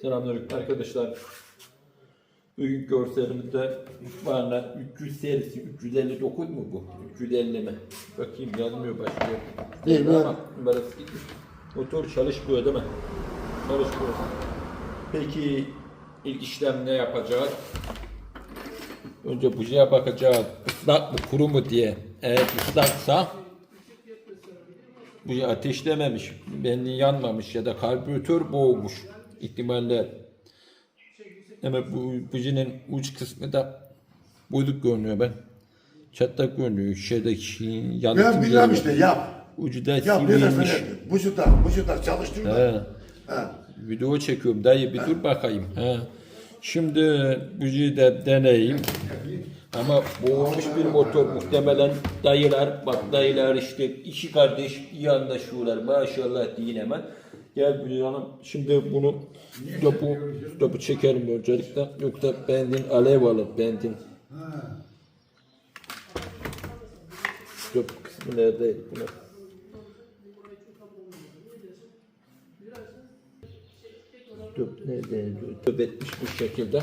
Selamünaleyküm arkadaşlar. Bugün görselimizde Husqvarna 300 serisi 359 mu bu? 350 mi? Bakayım yazmıyor başlıyor. Değil mi? Ama numarası gitmiş. Motor çalışmıyor değil mi? Çalışmıyor. Peki ilk işlem ne yapacağız? Önce bujiye bakacağız. Islak mı kuru mu diye. Eğer ıslaksa bu ateşlememiş, benli yanmamış ya da karbüratör boğmuş ihtimaller. Ama bu bujinin uç kısmı da bozuk görünüyor ben. Çatlak görünüyor. Şeydeki yalıtım Ben bilmem işte yap. Ucu da Yap ne dersen sivrilmiş. yap. Bu şurada, bu şurada çalıştır da. Ha. Video çekiyorum dayı bir dur bakayım. He. Şimdi bujiyi de deneyeyim. Ama boğulmuş bir motor muhtemelen dayılar, bak dayılar işte iki kardeş iyi anlaşıyorlar maşallah deyin hemen. Gel Bülent Hanım şimdi bunu topu, topu çekelim öncelikle yoksa benzin alev alır benzin. Top kısmı neredeydi bunu? Top neredeydi? Top etmiş bu şekilde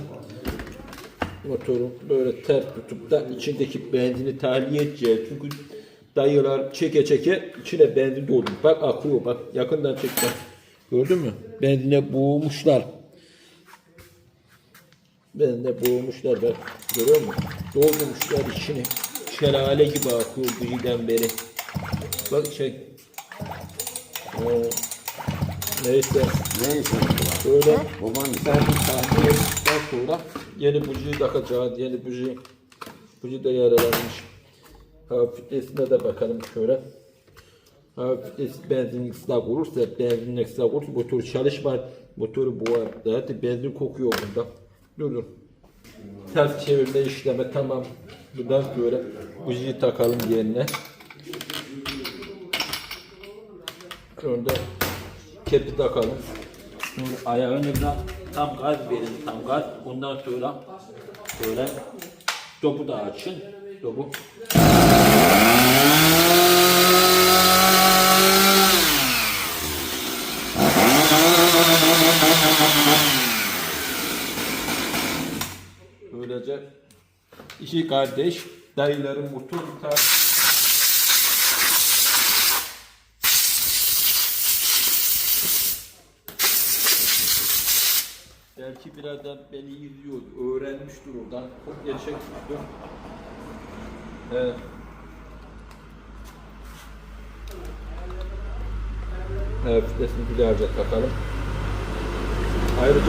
motoru böyle ters tutup da içindeki benzini tahliye edeceğiz. Çünkü dayılar çeke çeke içine benzin doldu. Bak akıyor bak yakından çek bak. Gördün mü? Benzine boğmuşlar. Benzine boğmuşlar bak. Görüyor musun? Doldurmuşlar içini. Şelale gibi akıyor bugünden beri. Bak şey. Ee, neyse. Neyse. Böyle Baban bir tahmin ettikten sonra yeni bujiyi takacağız. Yeni buji. Buji de yaralanmış. Hafiflesine de bakalım şöyle. Hafiflesi benzin ıslak olursa, benzin ıslak olursa motor çalışmaz. Motoru boğar. Zaten benzin kokuyor bunda. Dur dur. Ters çevirme işlemi tamam. Bundan sonra bujiyi takalım yerine. Sonra kepi takalım. Sonra ayağını da tam gaz verin, tam gaz. Ondan sonra böyle topu da açın. Topu. Böylece iki kardeş dayıların motor tar Belki birazdan beni izliyor, öğrenmiştir oradan. Çok gerçekmiştir. Evet. Evet, fitesini gülerce takalım. Ayrıca